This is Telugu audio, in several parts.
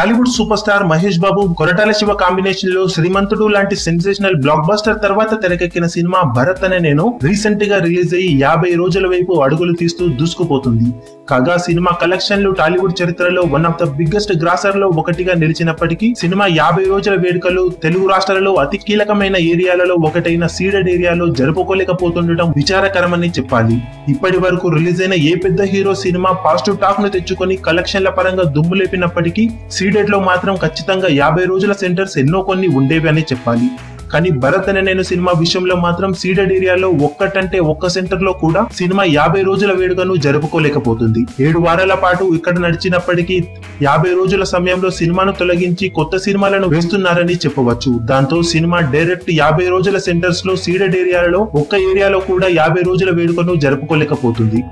Tollywood super star Mahesh Babu Koratala Siva కాంబినేషన్లో శ్రీమంతుడు లాంటి సెన్సేషనల్ బ్లాక్ బస్టర్ తర్వాత తెరకెక్కిన సినిమా భరత్ అనే నేను రీసెంట్గా రిలీజ్ అయ్యి యాభై రోజుల వైపు అడుగులు తీస్తూ దూసుకుపోతుంది. కాగా సినిమా కలెక్షన్లు టాలీవుడ్ చరిత్రలో వన్ ఆఫ్ ద బిగ్గెస్ట్ గ్రాసర్లో ఒకటిగా నిలిచినప్పటికీ సినిమా యాభై రోజుల వేడుకలు తెలుగు రాష్ట్రాలలో అతి కీలకమైన ఏరియాలలో ఒకటైన సీడెడ్ ఏరియాలో జరుపుకోలేకపోతుండటం విచారకరమని చెప్పాలి. ఇప్పటి వరకు రిలీజ్ అయిన ఏ పెద్ద హీరో సినిమా పాజిటివ్ టాక్ను తెచ్చుకొని కలెక్షన్ల పరంగా దుమ్ము లేపినప్పటికీ లో మాత్రం ఖచ్చితంగా యాభై రోజుల సెంటర్స్ ఎన్నో కొన్ని ఉండేవి అని చెప్పాలి. కానీ భరత్ అనే నేను సినిమా విషయంలో మాత్రం సీడెడ్ ఏరియాలో ఒక్కటంటే ఒక్క సెంటర్లో కూడా సినిమా యాభై రోజుల వేడుకను జరుపుకోలేకపోతుంది. ఏడు వారాల పాటు ఇక్కడ నడిచినప్పటికీ యాభై రోజుల సమయంలో సినిమాను తొలగించి కొత్త సినిమాలను వేస్తున్నారని చెప్పవచ్చు. దాంతో సినిమా డైరెక్ట్ యాభై రోజుల సెంటర్స్లో సీడెడ్ ఏరియాలలో ఒక్క ఏరియాలో కూడా యాభై రోజుల వేడుకను జరుపుకోలేకపోతుంది.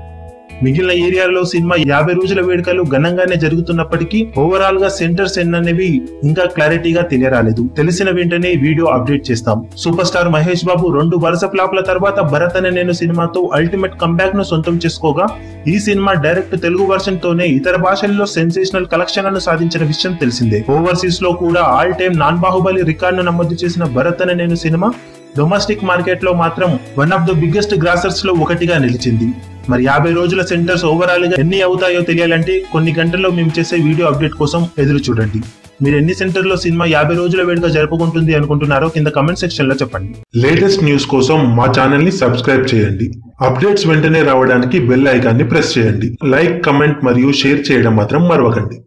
మిగిలిన ఏరియాలో సినిమా యాభై రోజుల వేడుకలు ఘనంగానే జరుగుతున్నప్పటికీ ఓవరాల్గా సెంటర్స్ ఎన్ననేవి ఇంకా క్లారిటీగా తెలియరాలేదు. తెలిసిన వెంటనే వీడియో అప్డేట్ చేస్తాం. సూపర్ స్టార్ మహేష్ బాబు రెండు వరుస ఫ్లాప్ల తర్వాత భరత్ అనే నేను సినిమాతో అల్టిమేట్ కంబ్యాక్ను సొంతం చేసుకోగా ఈ సినిమా డైరెక్ట్ తెలుగు వర్షన్ తోనే ఇతర భాషల్లో సెన్సేషనల్ కలెక్షన్లను సాధించిన విషయం తెలిసిందే. ఓవర్సీస్లో కూడా ఆల్ టైమ్ నాన్ బాహుబలి రికార్డును నమోదు చేసిన భరత్ అనే నేను సినిమా డొమెస్టిక్ మార్కెట్లో మాత్రం వన్ ఆఫ్ ద బిగ్గెస్ట్ గ్రాసర్స్లో ఒకటిగా నిలిచింది. మరి యాభై రోజుల సెంటర్స్ ఓవరాల్గా ఎన్ని అవుతాయో తెలియాలంటే కొన్ని గంటల్లో మేము చేసే వీడియో అప్డేట్ కోసం ఎదురు చూడండి. మీరు ఎన్ని సెంటర్లో సినిమా యాభై రోజుల వేడుక జరుపుకుంటుంది అనుకుంటున్నారో కింద కమెంట్ సెక్షన్లో చెప్పండి. లేటెస్ట్ న్యూస్ కోసం మా ఛానల్ని సబ్స్క్రైబ్ చేయండి. అప్డేట్స్ వెంటనే రావడానికి బెల్ ఐకాన్ని ప్రెస్ చేయండి. లైక్ కమెంట్ మరియు షేర్ చేయడం మాత్రం మరవకండి.